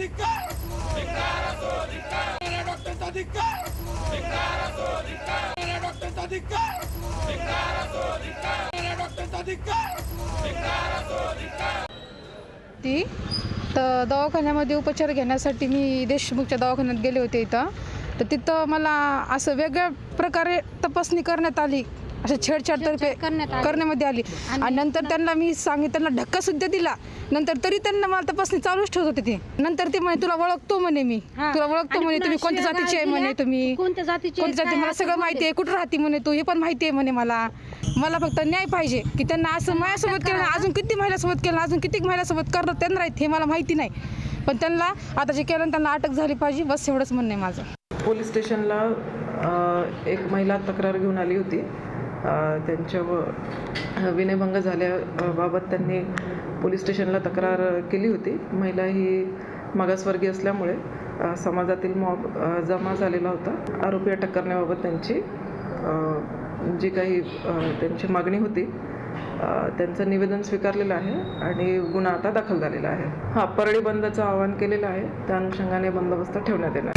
मेरा डॉक्टरचा मेरा डॉक्टरचा मेरा डॉक्टरचा ती? तर दवाखान्यामध्ये उपचार घेण्यासाठी मी देशमुखच्या दवाखान्यात गेले होते इथं. तर तिथं मला असं वेगळ्या प्रकारे तपासणी करण्यात आली. असं छेडछाड आली. करण्यामध्ये आली. आणि नंतर त्यांना मी सांगितलं त्यांना धक्का सुद्धा दिला. नंतर तरी त्यांना मला तपासणी चालूच ठेवत होते ते. नंतर ते म्हणे तुला ओळखतो म्हणे मी. तुला ओळखतो म्हणे तुम्ही कोणत्या जातीचे आहे. म्हणे तुम्ही? कोणत्या जातीचे जाती मला सगळं माहिती आहे. कुठं राहते म्हणे तू? हे पण माहिती आहे म्हणे मला. मला फक्त न्याय पाहिजे की त्यांना असं माझ्यासोबत केलं. अजून किती महिलासोबत केलं? अजून किती महिलासोबत करतात त्यांना राहत हे मला माहिती नाही. पण त्यांना आता जे केलं त्यांना अटक झाली पाहिजे. बस एवढंच म्हणणं आहे माझं. पोलीस स्टेशनला एक महिला तक्रार घेऊन आली होती. त्यांच्या व- विनयभंग झाल्याबाबत त्यांनी पोलीस स्टेशनला तक्रार केली होती. महिला ही मागासवर्गीय असल्यामुळे समाजातील मॉब जमा झालेला होता. आरोपी अटक करण्याबाबत त्यांची जी काही त्यांची मागणी होती त्यांचं निवेदन स्वीकारलेलं आहे आणि गुन्हा आता दाखल झालेला आहे. हां परळी बंदचं आवाहन केलेलं आहे. त्या अनुषंगाने बंदोबस्त ठेवण्यात येणार